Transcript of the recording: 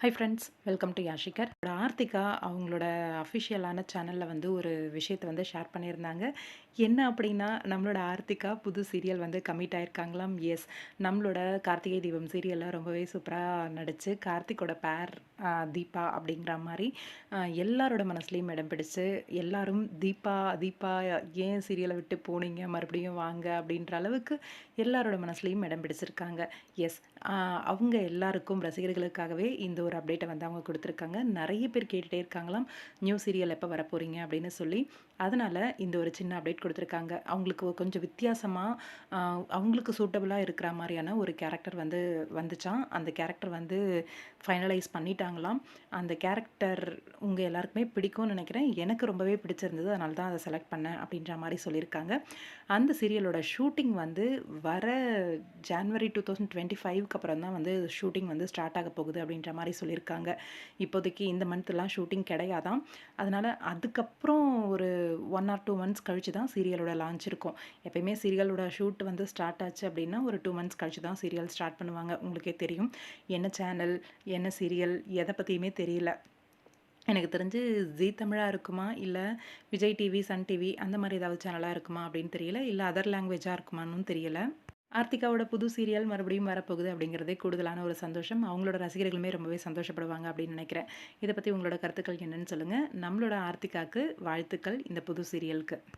Hi friends welcome to Yashikar Aarthika அவங்களோட அஃபிஷியலான சேனலில் வந்து ஒரு விஷயத்தை வந்து ஷேர் பண்ணியிருந்தாங்க. என்ன அப்படின்னா நம்மளோட ஆர்த்திகா புது சீரியல் வந்து கமிட் ஆயிருக்காங்களாம்? எஸ் நம்மளோட கார்த்திகை தீபம் சீரியலில் ரொம்பவே சூப்பராக நடித்து கார்த்திகோட பேர் தீபா அப்படிங்கிற மாதிரி எல்லாரோட மனசுலேயும் இடம் பிடிச்சு எல்லாரும் தீபா தீபா ஏன் சீரியலை விட்டு போனீங்க? மறுபடியும் வாங்க அப்படின்ற அளவுக்கு எல்லாரோட மனசுலேயும் இடம் பிடிச்சிருக்காங்க. எஸ் அவங்க எல்லாருக்கும் ரசிகர்களுக்காகவே இந்த ஒரு அப்டேட்டை வந்து அவங்க கொடுத்துருக்காங்க. நிறைய பேர் கேட்டுகிட்டே இருக்காங்களாம். நியூ சீரியல் எப்போ வரப்போகிறீங்க அப்படின்னு சொல்லி. அதனால் இந்த ஒரு சின்ன அப்டேட் கொடுத்துருக்காங்க. அவங்களுக்கு கொஞ்சம் வித்தியாசமாக அவங்களுக்கு சூட்டபுளாக இருக்கிற மாதிரியான ஒரு கேரக்டர் வந்து வந்துச்சான் அந்த கேரக்டர் வந்து ஃபைனலைஸ் பண்ணிட்டாங்களாம். அந்த கேரக்டர் உங்கள் எல்லாருக்குமே பிடிக்கும்னு நினைக்கிறேன். எனக்கு ரொம்பவே பிடிச்சிருந்தது. அதனால தான் அதை செலக்ட் பண்ணேன் அப்படின்ற மாதிரி சொல்லியிருக்காங்க. அந்த சீரியலோட ஷூட்டிங் வந்து வர ஜான்வரி டூ தௌசண்ட் டுவெண்ட்டி ஃபைவ்க்கு அப்புறம் தான் வந்து ஷூட்டிங் வந்து ஸ்டார்ட் ஆக போகுது அப்படின்ற மாதிரி சொல்லியிருக்காங்க. இப்போதைக்கு இந்த மந்த்லாம் ஷூட்டிங் கிடையாதான் அதனால் அதுக்கப்புறம் ஒரு ஒன் ஆர் டூ மந்த்ஸ் கழிச்சு தான் சீரியலோட லான்ச் இருக்கும். எப்பயுமே சீரியலோட ஷூட் வந்து ஸ்டார்ட் ஆச்சு அப்படின்னா ஒரு டூ மந்த்ஸ் கழிச்சு தான் சீரியல் ஸ்டார்ட் பண்ணுவாங்க. உங்களுக்கே தெரியும். என்ன சேனல் என்ன சீரியல் எதை பற்றியுமே தெரியல. எனக்கு தெரிஞ்சு ஜி தமிழாக இருக்குமா? இல்லை விஜய் டிவி சன் டிவி அந்த மாதிரி ஏதாவது சேனலாக இருக்குமா அப்படின்னு தெரியல. இல்லை அதர் லாங்குவேஜாக இருக்குமான்னு தெரியல. ஆர்த்திகாவோட புது சீரியல் மறுபடியும் வரப்போகுது அப்படிங்கிறதே கூடுதலான ஒரு சந்தோஷம். அவங்களோட ரசிகர்களுமே ரொம்பவே சந்தோஷப்படுவாங்க அப்படின்னு நினைக்கிறேன். இதை பற்றி உங்களோட கருத்துக்கள் என்னென்னு சொல்லுங்கள் நம்மளோட ஆர்த்திகாவுக்கு வாழ்த்துக்கள் இந்த புது சீரியலுக்கு